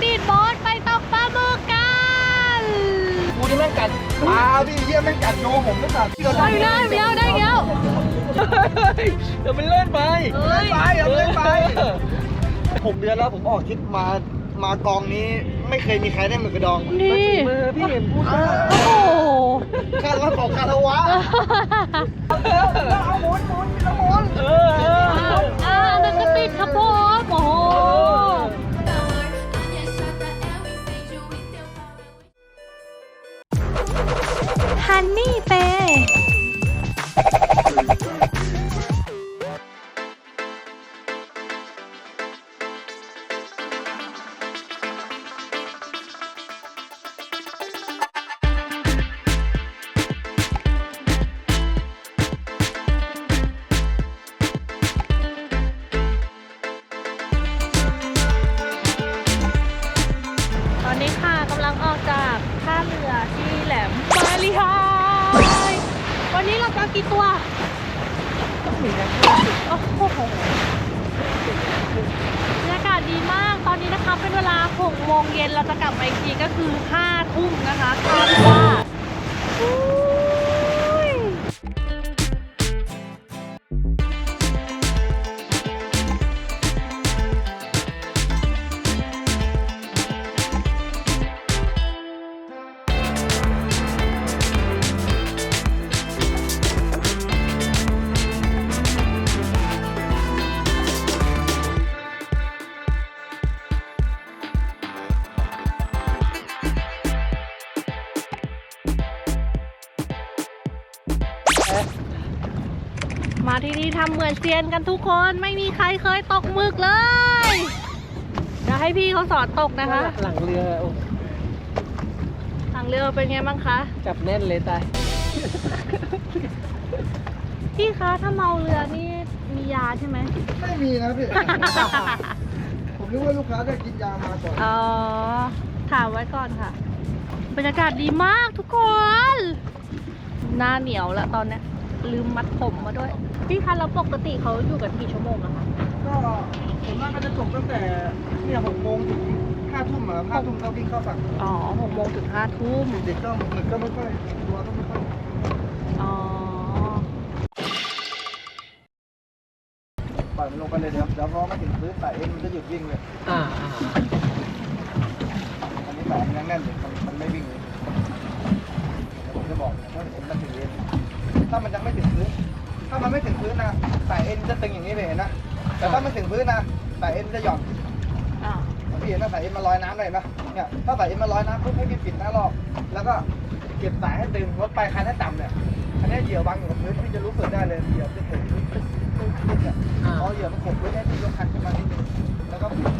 ปีดโบ๊ทไปตกปลาหมึกกันกูนี่แม่งกัดปลาพี่เยี่ยแม่งกัดโนผมไม่กัดได้แล้วได้แล้วได้แล้วเดี๋ยวมันเล่นไปเอ้ยไปอย่าเล่นไปหกเดือนแล้วผมออกทริปมามากองนี้ไม่เคยมีใครได้หมึกกระดองนี่มือพี่เห็นพูดโอ้โหคาราของคารวะเอาหมุนหมุนเอาหมุนเออเอออ่าอันนั้นก็ติดครับผม ฮันนี่เป นี่ทำเหมือนเซียนกันทุกคนไม่มีใครเคยตกหมึกเลย เดี๋ยวให้พี่เขาสอนตกนะคะ หลังเรือโอ้ทางเรือเป็นไงบ้างคะ จับแน่นเลยตาย พี่คะถ้าเมาเรือนี่มียาใช่ไหม ไม่มีนะพี่ ผมนึกว่าลูกค้าได้กินยามาก่อน อ๋อ ถามไว้ก่อนค่ะ บรรยากาศดีมากทุกคน หน้าเหนียวแล้วตอนเนี้ย ลืมมัดผมมาด้วย พี่คะแล้วปกติเขาอยู่กันกี่ชั่วโมงอะคะก็ผมว่าก็จะจบตั้งแต่เนี่ยหกโมงถึงห้าทุ่มอะห้าทุ่มก็วิ่งเข้าฝั่งอ๋อหกโมงถึงห้าทุ่มเด็กๆก็หมึกก็ไม่ค่อยตัวก็ไม่ค่อยอ๋อปล่อยมันลงไปเลยเดี๋ยวเดี๋ยวพอมาถึงพื้นสายเอ็นมันจะหยุดวิ่งเลยอ่าอ่าอันนี้สายมันยังแน่นอยู่มันมันไม่วิ่งเลยเดี๋ยวผมจะบอกถ้าเอ็นมันถึงเอ็น ถ้ามันยังไม่ถึงพื้น ถ้ามันไม่ถึงพื้นนะสายเอ็นจะตึงอย่างนี้เลยเห็นนะแต่ถ้ามันถึงพื้นนะสายเอ็นจะหย่อนอ่าพี่เห็นว่าสายเอ็นมันลอยน้ำเลยนะเนี่ยถ้าสายเอ็นมันลอยน้ำปุ๊บให้พี่ปิดหน้ารอบแล้วก็เก็บสายให้ตึงรถไปคันให้ต่ำเนี่ยอันนี้เหยื่อวางอยู่กับพื้นพี่จะรู้สึกได้เลยเหยื่อจะตึงตึ๊กตึ๊กตึ๊กตึ๊กเนี่ยพอเหยื่อมันกดพื้นให้พี่ยกคันขึ้นมานิดนึงแล้วก็ปิด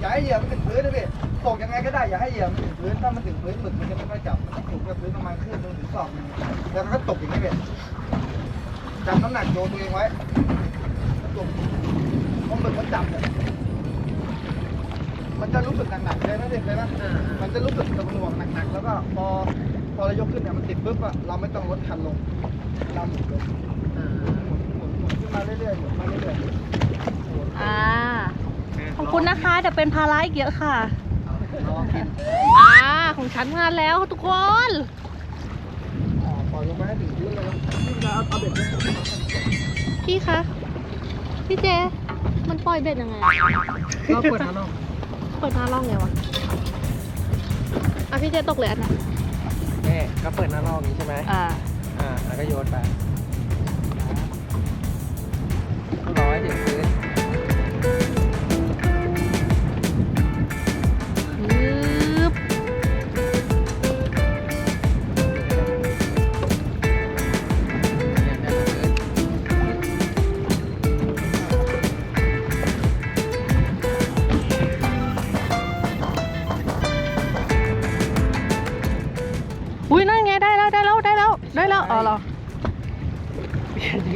อย่าให้เหยื่อมันถึงพื้นนะพี่ ตกยังไงก็ได้อย่าให้เหยื่อมันถึงพื้นถ้ามันถึงพื้นหมึกมันจะไม่ค่อยจับมันต้องถูกกับพื้นประมาณครึ่งหนึงถึงศอกหนึงแล้วมันก็ตกอย่างนี้พี่จับน้ำหนักโยนตัวเองไว้แล้วตกพอหมึกมันจับเนี่ยมันจะรู้สึกหนักๆเลยนะเด็กเลยนะอ่ามันจะรู้สึกตะหน่วงหนักๆ แล้วก็พอพอเรายกขึ้นเนี่ยมันติดปุ๊บอะเราไม่ต้องลดคันลงเราหมุนเลยอ่าหมุนหมุนหมุนขึ้นมาเรื่อยๆหมุนมาเรื่อยๆอ่าขอบคุณนะคะเดี๋ยวเป็นภาระอีกเยอะค่ะร อกินอ่าของฉันมาแล้วทุกคนอ่าปล่อยลงไปให้ถึงพื้นเลยนี่จะเอาเอาเบ็ดเนี่ยพี่คะ พี่เจ มันปล่อยเบ็ดยังไงอะก็เปิดน้ำลงเปิดหน้าล่องไงวะ อะพี่เจตกเลยอันนั้นแม่ก็เปิดหน้าลองนี้ใช่ไหมอ่า อ่า แล้วก็โยนไป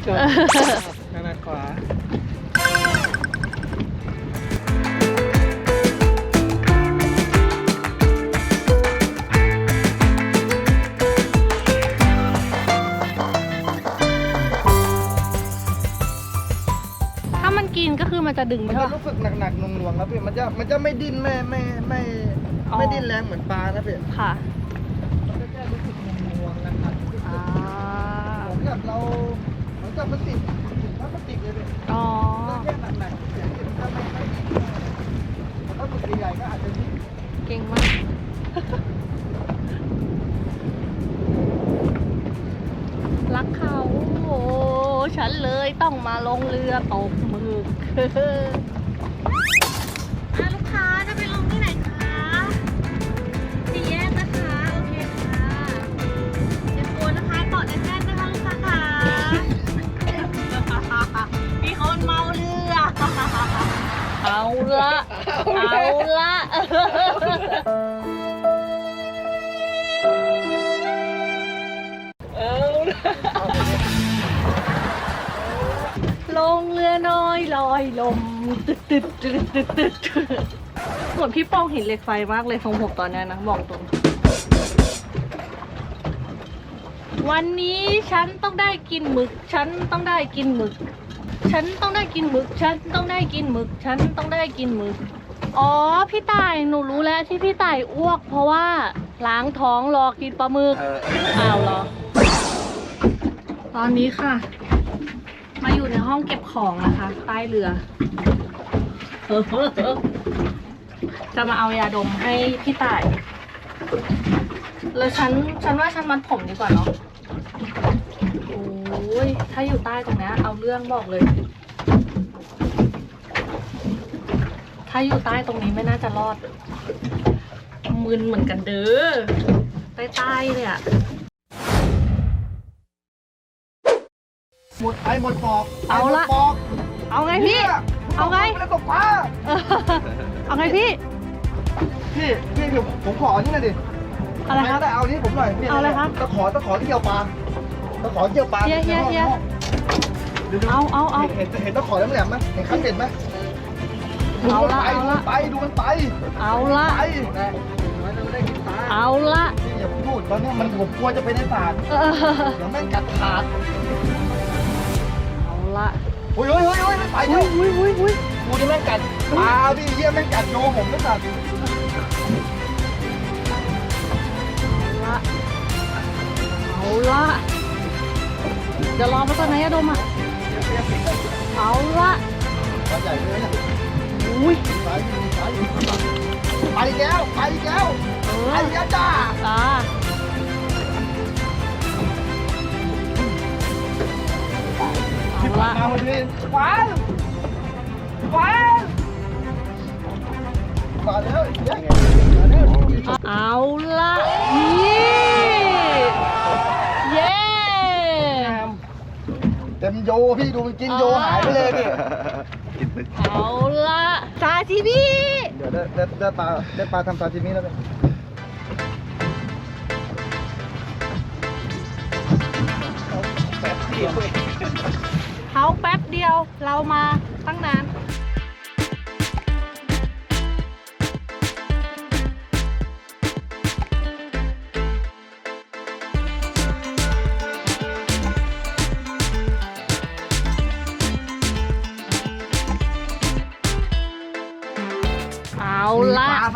นี่ก็ขนาดขวาจะดึงไหมมันจะคะรู้สึกหนักๆหน่วงๆครับพี่มันจะมันจะไม่ดิ้นไม่ไม่ไม่อ๋อไม่ดิ้นแรงเหมือนปลานะพี่ ค่ะ ก็มันติดถุงพลาสติดเลยเนี่ยอ๋อ แค่หนักๆเสียงถ้าไม่ไม่ดีแต่ถ้าถุงใหญ่ๆก็อาจจะดีเก่งมาก รักเขาโอ้ฉันเลยต้องมาลงเรือตกหมึก เอาละลงเรือน้อยลอยลมตึดตึดตึดตึดตึดเหมือนพี่ป้องเห็นเหล็กไฟมากเลยทรงผมตอนนี้นะบอกตรง วันนี้ฉันต้องได้กินหมึก ฉันต้องได้กินหมึก ฉันต้องได้กินหมึก ฉันต้องได้กินหมึก ฉันต้องได้กินหมึก อ๋อ พี่ต่ายหนูรู้แล้วที่พี่ต่ายอ้วก เพราะว่าล้างท้องรอกินปลาหมึกเอออ้าวเหรอ ตอนนี้ค่ะ มาอยู่ในห้องเก็บของนะคะ ใต้เรือ จะมาเอายาดมให้พี่ต่าย แล้วฉันฉันว่าฉันมัดผมดีกว่าเนาะ โอ้ยถ้าอยู่ใต้ตรงเนี้ยเอาเรื่องบอกเลย ถ้าอยู่ใต้ตรงนี้ไม่น่าจะรอด มึนเหมือนกันเด้อ ใต้ใต้ๆเลยอะหมดไปหมดปอกเอาละหมดปอกเอาไงพี่นี่ ยเอาไง ม่ด้ตกปลาเออเอาไงพี่ พี่พี่เดี๋ยวผมขออันนี้หน่อยดิอะไรครับม่ด้เอาอันนี้ผมหน่อยนี่เอาอะไรครับตะขอตะขอที่เกี่ยวปลาตะขอเกี่ยวปลาเฮียเฮียเฮียดี๋ยวดูเอาเอาเอาเห็นเห็นเห็นตะขอแหลมๆไหมเห็นขั้นเด็ดไหม ดูเอามันละไปเอาดูละมันไปดูมันไปเอาละ ไปมันจะไม่ได้กินปลาเอาละพี่อย่าพูดตอนนี้มันผมกลัวจะไปในสาดเออเดี๋ยวแม่งกัดขาดเอาละโอ้ยโอ้ยโอ้ยโอ้ยไม่ไปอุ้เดี๋ยยวอุ้ยอุ้ยอุ้ยกูจะแม่งกัดปลาพี่เยี่ยแม่งกัดโยผมไม่กัดเอาละเดี๋ยวรอไปก่อนนะยาดมอะเอาละ ปลาใหญ่เลยนะอุ้ยไป อยู่ไปอยู่ไปอีกแล้วไปอีกแล้วเอไปออีกแล้วจ้าตาเอาละมาพอดีหวานหวานมาแล้วเย้มาแล้วเอาละนี่เย้เต็มโยพี่ดูมันกินโยหายไปเลยพี่ เอาละซาชิมิเดี๋ยวได้ได้ได้ปลาได้ปลาทำซาชิมิแล้วเนี่ยเขาแป๊บเดียวเรามาตั้งนาน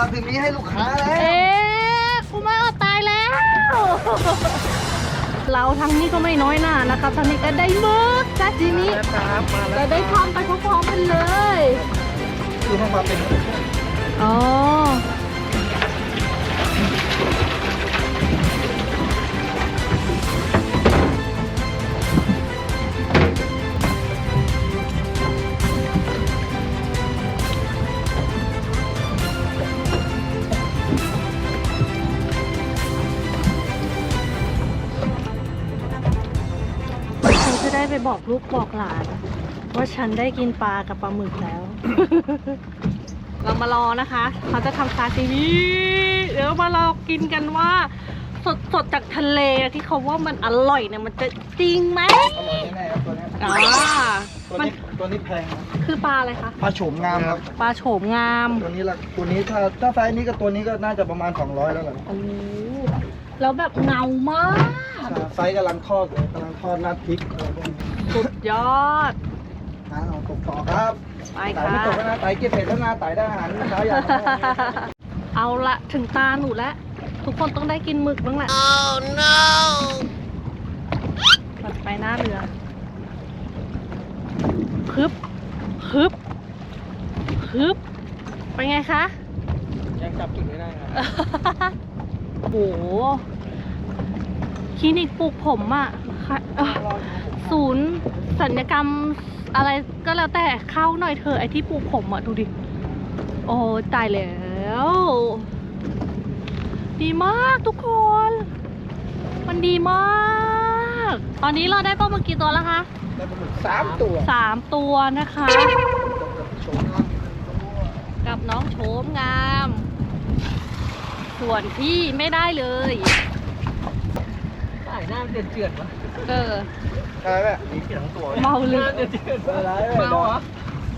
ละมีปลาซาชิมิให้ลูกค้าแล้ว เอ๊ะกูไม่เอาตายแล้ว เราทั้งนี้ก็ไม่น้อยหน้านะครับทั้งนี้ก็ได้หมึกซาชิมิครับมาจะแล้วได้ทำไปพร้อมๆกันเลย คือมันมาเป็น อ๋อ บอกลูกบอกหลาน ว่าฉันได้กินปลากับปลาหมึกแล้ว เรามารอนะคะ เขาจะทำซาซิมิเดี๋ยวมารอกินกันว่า สดสดๆจากทะเลที่เขาว่ามันอร่อยเนี่ยมันจะจริงไหมอร่อยแน่ๆครับตัวนี้อ่าตัวมันนี้ตัวนี้แพงนะคือปลาอะไรคะ ปลาโฉมงามครับ ปลาโฉมงาม ตัวนี้ละตัวนี้ถ้าถ้าไซส์นี้กับตัวนี้ก็น่าจะประมาณ 200 แล้วแหละโอ้โหแล้วแบบเงามาก ไซส์กำลังทอดเลยกำลังทอดราดพริกอะไรพวกนี้ สุดยอดอ่าเอาตกต่อครับไปไต่ค่ะ ไม่ตกแล้วนะไต่เก็บเห็ดแล้วนะไต่ได้อาหารเช้าอย่าง เอาละถึงตาหนูแล้ว ทุกคนต้องได้กินหมึกบ้างแหละเราจะไปหน้าเรือฮึบฮึบฮึบเป็นไงคะ ยังจับกิ่งไม่ได้ครับ โอ้โหคลินิกปลูกผมอะค่ะเอ่อ ศูนย์สัญญกรรมอะไรก็แล้วแต่เข้าหน่อยเถอะไอที่ปลูกผมอะดูดิ โอ้ตายแล้ว ดีมากทุกคน มันดีมาก ตอนนี้เราได้ปลาหมึกกี่ตัวแล้วคะได้ปลาหมึกสามตัวสามตัวนะคะโฉมงามตัวกับน้องโฉมงาม ส่วนพี่ไม่ได้เลยสายหน้ามันเดือดเจือดวะเออ อะไรแม่มีเขียงตัวเมาหลึน้ากเดือดเจือดอะไรเมาเหรอ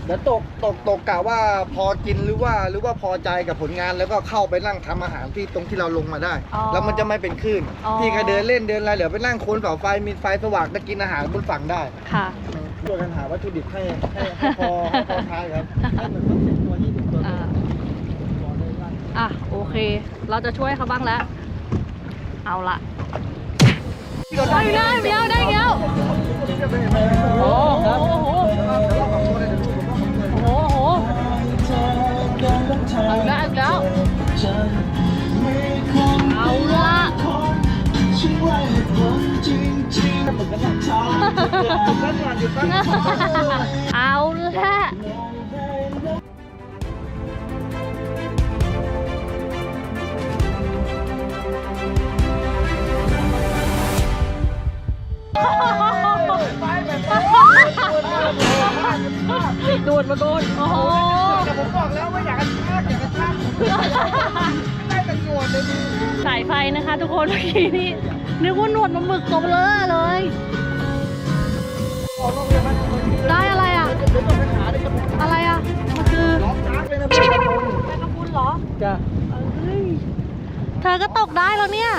เดี๋ยวตกตกตกกะว่าพอกินหรือว่าหรือว่าพอใจกับผลงานแล้วก็เข้าไปนั่งทำอาหารที่ตรงที่เราลงมาได้อ๋อแล้วมันจะไม่เป็นคลื่นอ๋อพี่ก็เดินเล่นเดินอะไรเดี๋ยวไปนั่งโคนเสาไฟมีไฟสว่างก็กินอาหารบนฝั่งได้ค่ะช่วยกันหาวัตถุดิบให้ให้ให้พอให้พอทานครับให้เหมือนต้องเสร็จตัวยี่สิบตัวอ่าอะโอเค เราจะช่วยเขาบ้างแล้ว เอาละ ได้อีกแล้วได้อีกแล้วได้แล้วโอ้โหโอ้โหโอ้โหเอาแล้วเอาแล้วเอาละเอาละ โดมาโดนโอ้โหแต่ผมบอกแล้วว่าอยากกระชากอยากกระชากได้แต่หนดเลยดิสายไฟนะคะ ทุกคนเมื่อกี้นี่นึกว่าหนวดมันหมึกตัวเลอเลย ได้อะไรอะ อะไรอะ มันคือกช้างเลยนะพี่แมงกะพรุนเหรอจ้ะเอ้ยเธอก็ตกได้แล้วเนี่ย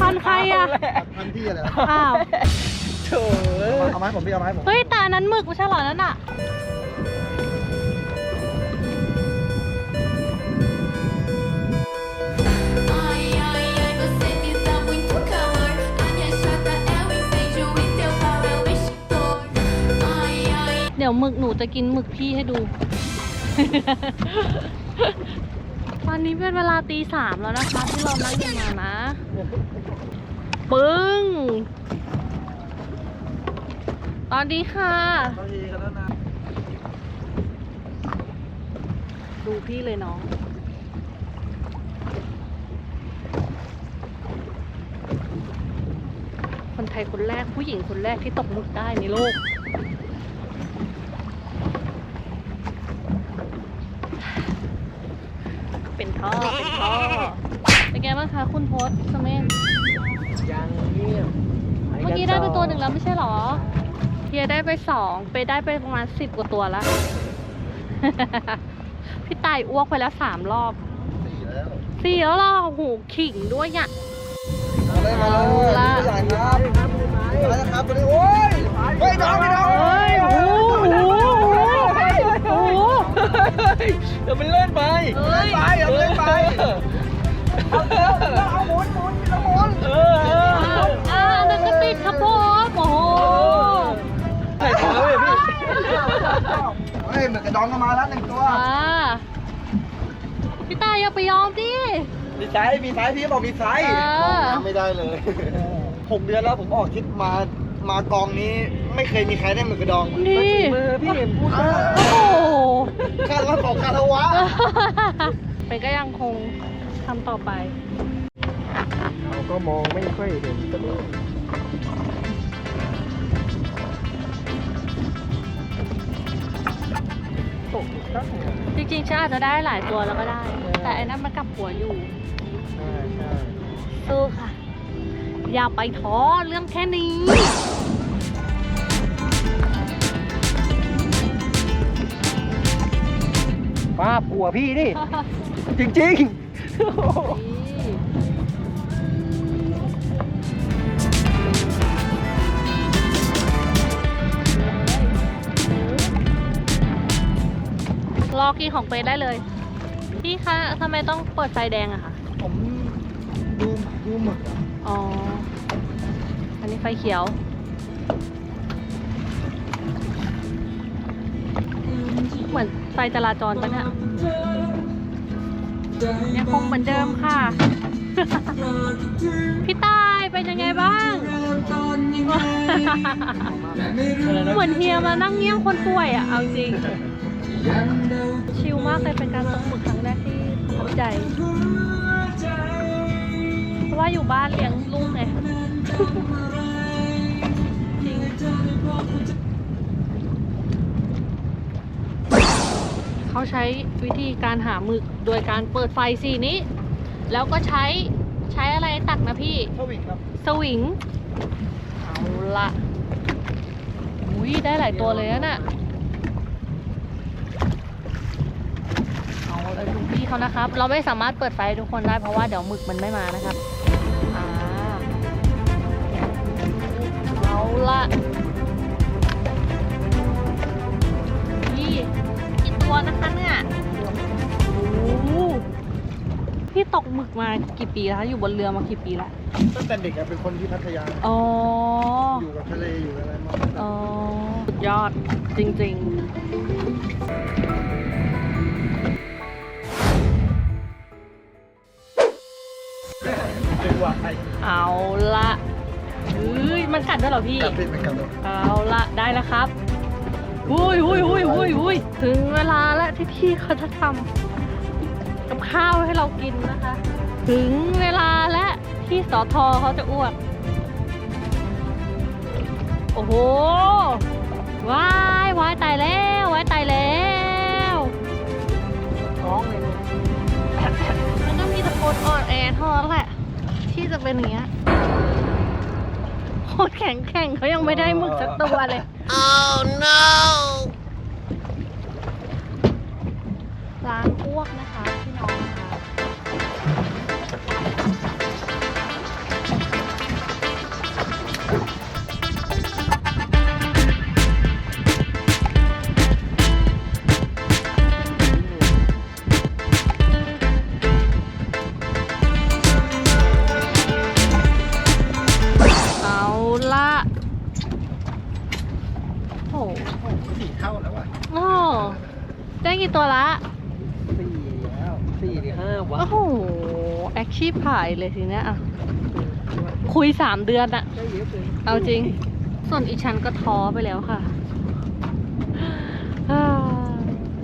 พันใครอะ พันพี่อะไรอ้าว โถ่เอ้ยเอาไม้ผมพี่เอาไม้ผม เฮ้ยแต่อันนั้นหมึกไม่ใช่เหรอนั่นอะ Ai, ai, ai, você me dá muito calor. A minha chata é o incêndio e teu pau é o extintor. Ai, ai, เดี๋ยวหมึกหนูจะกินหมึกพี่ให้ดูวันนี้เป็นเวลาตีสามแล้วนะคะ ที่เรานั่งกันมานะ ปึ้ง ตอนนี้ค่ะบางทีกันแล้วนะ ดูพี่เลยน้องคนไทยคนแรกผู้หญิงคนแรกที่ตกหมึกได้ในโลก เป็นท่อ เป็นท่อ เป็นไงบ้างคะคุณโพสสเมธ ยังเงียบเมื่อกี้ได้ไปตัวหนึ่งแล้วไม่ใช่หรอเฮียได้ไปสองไปได้ไปประมาณสิบกว่าตัวแล้ว พี่ตายอ้วกไปแล้วสามรอบสี่แล้วสี่แล้วเหรอโอ้โหขิงด้วยอะมาเลยมาเลยเอาละใหญ่ครับมาแล้วครับวันนี้โอ้ยเฮ้ยน้องพี่น้องเฮ้ยโอ้โหโอ้โหโอ้โหเดี๋ยวมันเล่นไปเอ้ยไปเอาเลยไปเอาเร็วเอาหมุนหมุนเอาหมุนเออเอออ่านั่นก็ ติดครับผมโอ้โหใส่ขาเลยพี่เฮ้ยเหมือนกระดองก็มาแล้วหนึ่งตัวอ่าพี่ตายอย่าไปยอมดิ มีไซส์มีไซส์พี่บอกมีไซส์เออไม่ได้เลยหกเดือนแล้วผมออกทริปมามากองนี้ไม่เคยมีใครได้เหมือนกระดองนี่มือพี่เห็นพูดเออโอ้โห คาดว่าของคารวะเป็นก็ยังคงทำต่อไป เราก็มองไม่ค่อยเห็นซะด้วยตกอีกตั้ง จริงๆฉันอาจจะได้หลายตัวแล้วก็ได้ แต่ไอ้นั่นมันกลับหัวอยู่ใช่ใช่สู้ค่ะ อย่าไปท้อเรื่องแค่นี้ป้าบกลัวพี่นี่ จริงๆ กินของเฟสได้เลย พี่คะทำไมต้องเปิดไฟแดงอะคะผมดูดูหมึกอะอ๋อ อันนี้ไฟเขียว เหมือนไฟจราจรปะเนี่ยยังคงเหมือนเดิมค่ะ พี่ตายเป็นยังไงบ้าง เหมือนเฮียมานั่งเงี้ยงคนป่วยอะเอาจริง ชิลมากเลยเป็นการตกหมึกครั้งแรกที่ประทับใจ เพราะว่าอยู่บ้านเลี้ยงลูกไงจริงเขาใช้วิธีการหาหมึกโดยการเปิดไฟสีนี้ แล้วก็ใช้ใช้อะไรตักนะพี่ทวิกครับ สวิง เอาละอุ้ยได้หลายตัวเลยนะน่ะ เอาเลย ดูพี่เขานะครับ เราไม่สามารถเปิดไฟให้ทุกคนได้เพราะว่าเดี๋ยวหมึกมันไม่มานะครับอ่าเอาละนี่กี่ตัวนะคะเนี่ยโอ้โหพี่ตกหมึกมากี่ปีแล้วคะอยู่บนเรือมากี่ปีแล้วตั้งแต่เด็กอะเป็นคนที่พัทยาอ๋ออยู่กับทะเลอยู่กับอะไรมาอ๋อสุดยอดจริงเเอาละเฮ้ยมันกัดด้วยเหรอพี่กัดเป็นเหมือนกันเลยเอาละได้แล้วครับอุ้ยอุ้ยอุ้ยอุ้ยอุ้ยถึงเวลาแล้วที่พี่เขาจะทำกับข้าวให้เรากินนะคะ ถึงเวลาแล้วที่สอทอเขาจะอ้วกโอ้โหว้ายว้ายตายแล้วว้ายตายแล้วร้องเลยมันก็มีแต่คนอ่อนแอเท่านั้นแหละ ที่จะเป็นอย่างเงี้ยโคตรแข็งแข็งเขายังไม่ได้หมึกสักตัวเลย oh no เลยทีเนี้ยอะคุยสามเดือนอะได้เยอะเลยเอาจริง ส่วนอีฉันก็ท้อไปแล้วค่ะอ่า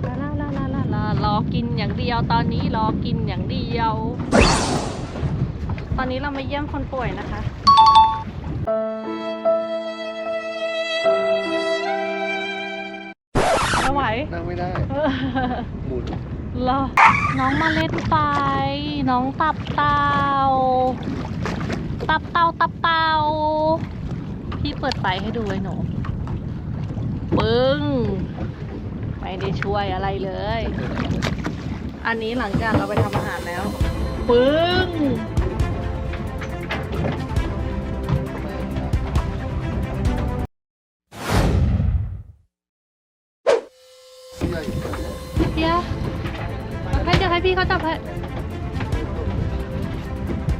ลาลาลาลาลาลารอกินอย่างเดียวตอนนี้รอกินอย่างเดียว ตอนนี้เรามาเยี่ยมคนป่วยนะคะไม่ไหวนั่งไม่ได้เออหมุน เหรอน้องมาเล่นไฟน้องตับเตาตับเตาตับเตาพี่เปิดไฟให้ดูไว้หนูปึ้งไม่ได้ช่วยอะไรเลย อันนี้หลังจากเราไปทำอาหารแล้ว ปึ้ง จับให้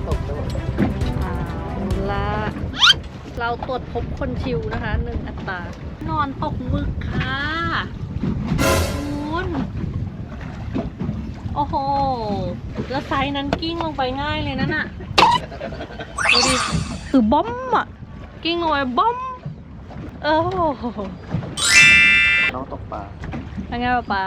ตกแล้วอะเอาละเราตรวจพบคนชิวนะคะหนึ่งอัตรา นอนตกหมึกค่ะคุณโอ้โหแล้วไซส์นั้นกิ้งลงไปง่ายเลยนั่นน่ะดูดิคือบ้อมอะกิ้งลงไปบ้อม เออโหน้องตกปลาเป็นไงป๊าป๊า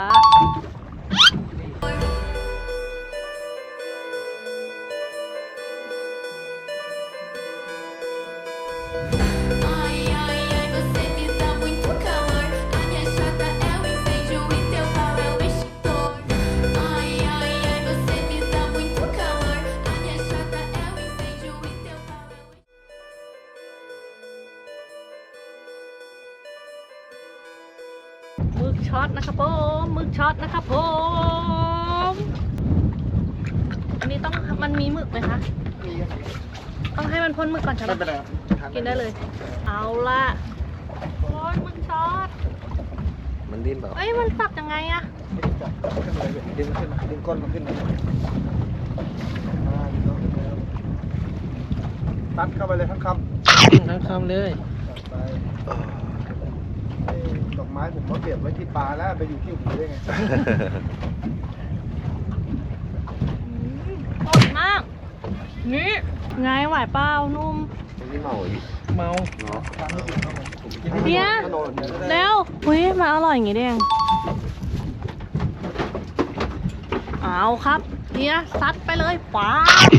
ช็อตนะครับผมหมึกช็อตนะครับผมอันนี้ต้องมันมีหมึกไหมคะมีกันต้องให้มันพ่นหมึกก่อนใช่ไหมไม่เป็นไรครับทากินได้เลย เอาละโอ้ยหมึกช็อตมันดิ้นเปล่าเอ้ยมันสับยังไงอะไม่ได้จับขึ้นเลยดึงขึ้นมาดึงก้นมันขึ้นมาอ่าดึงก้นขึ้นมาตัดเข้าไปเลยทั้งคำทั้งคำเลยจัดไปเอ้ยด อกไม้ผมก็เก็บไว้ที่ปลาแล้วไปอยู่ที่หูได้ไงสดมาก นี่ไงไหวเปล่านุ่ม นี่เมาอีกเมาเนาะทานไม่กินครับผมเนี่ยขนมเดี๋ยวจะได้เร็วอุ้ยมาอร่อยอย่างงี้ได้ยังเอาครับเนี่ยซัดไปเลยป้าบ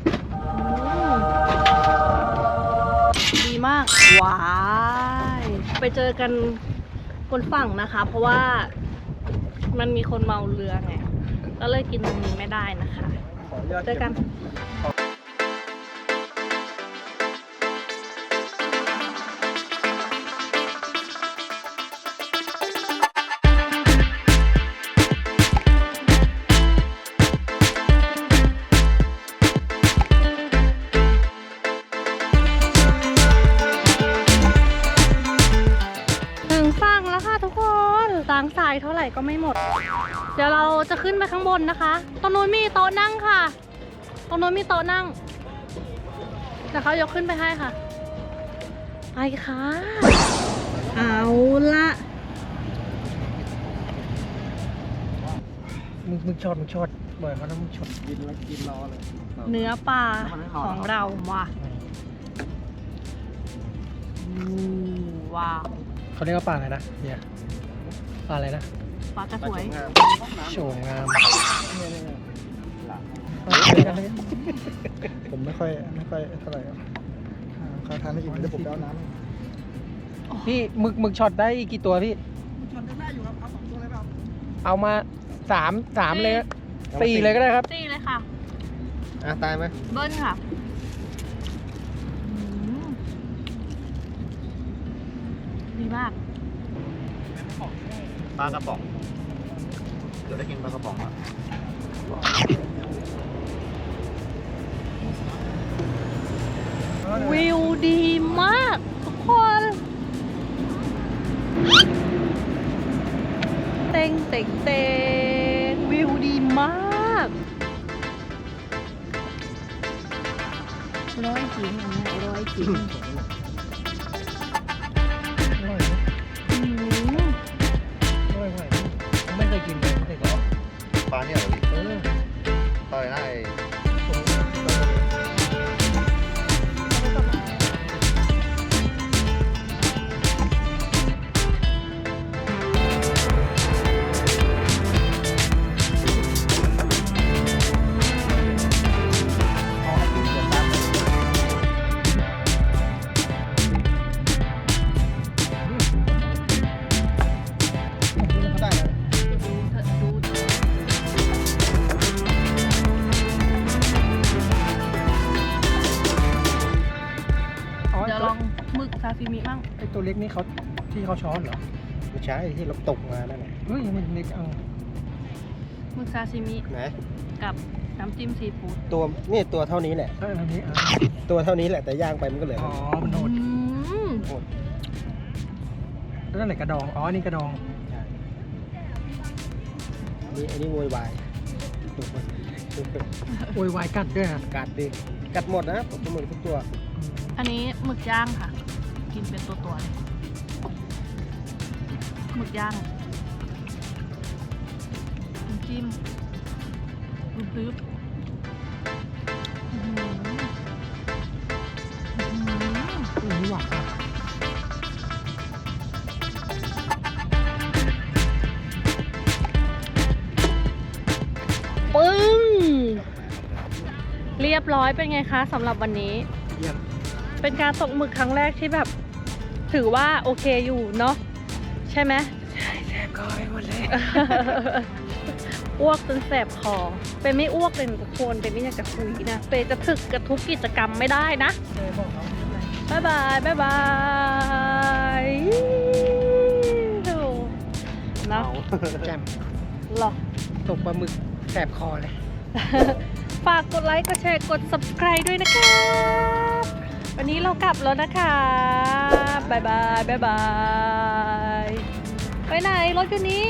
อืมดีมากว้ายไปเจอกัน บนฝั่งนะคะ เพราะว่ามันมีคนเมาเรือไง ก็เลยกินตรงนี้ไม่ได้นะคะ ขออนุญาตเจอกันางทรายเท่าไหร่ก็ไม่หมด เดี๋ยวเราจะขึ้นไปข้างบนนะคะ ตรงนู้นมีโต๊ะนั่งค่ะ ตรงนู้นมีโต๊ะนั่งเดี๋ยวเขายกขึ้นไปให้ค่ะ ไปค่ะ เอาละมึงมึงช็อตมึงช็อตบ่อยเขานะมึงช็อตกินแล้วกินรอเลยเนื้อปลาของเราว่ะอู้ว้าวเขาเรียกว่าปลาอะไรนะเนี่ย ปลาอะไรนะปลากระสวยโฉมงามเนี่ยเนี่ยเนี่ยเอาไปกันเลยผมไม่ค่อยไม่ค่อยเท่าไหร่ครับอ่าเขาทานได้อิ่มเดี๋ยวผมไปเอาน้ำพี่หมึกหมึกช็อตได้กี่ตัวพี่ชนได้อยู่ครับเอาสองตัวเลยเปล่าเอามาสามสามเลยสี่เลยก็ได้ครับตีเลยค่ะอะตายไหมเบิ้ลค่ะอืมดีมาก ปลากระป๋อง เดี๋ยวได้กินปลากระป๋องอะวิวดีมาก ทุกคน เต็งเต็งเต็งวิวดีมากร้อยจริงอันเนี้ยร้อยจริง กินเลยไม่เคยกินปลาเนี่ยเหรอพี่เออปลาอะไรนะไอ้ ล็กนี่เขาที่เขาช้อนเหรอไม่ใช่ที่เราตกมานั่นแหละเฮ้ยมันเล็กเอาหมึกซาซิมิไหนกับน้ำจิ้มซีฟู้ดตัวนี่ตัวเท่านี้แหละ เอออันนี้อะตัวเท่านี้แหละแต่ย่างไปมันก็เหลืออ๋อมันโหดอืมแล้วนั่นไหนกระดอง อ๋ออันนี่กระดองนี่อันนี้โวยวายโวยวายกัดด้วยอะกัดดิกัดหมดนะผมหมดทุกตัวอืมอันนี้หมึกย่างค่ะ กินเป็นตัวตัวเลยหมึกย่างน้ำจิ้มปึ๊บปึ๊บอื้อหืออื้อหืออันนี้หวานอะปึ้ง เรียบร้อยเป็นไงคะสำหรับวันนี้ เยี่ยม เป็นการตกหมึกครั้งแรกที่แบบ ถือว่าโอเคอยู่เนาะใช่ไหมก็ไปหมดเลยอ้วกจนแสบคอเป็นไม่อ้วกเลยนะทุกคนเป็นไม่อยากจะคุยนะเป็นจะถึกกับทุกกิจกรรมไม่ได้นะเลยบอกเขาบ๊ายบายบ๊ายบายโอ้เนาะแจ่มหรอตกปลาหมึกแสบคอเลย ฝากกดไลค์ กดแชร์ กด subscribe ด้วยนะคะ วันนี้เรากลับแล้วนะคะบายบายบายบาย ไปไหนรถอยู่นี่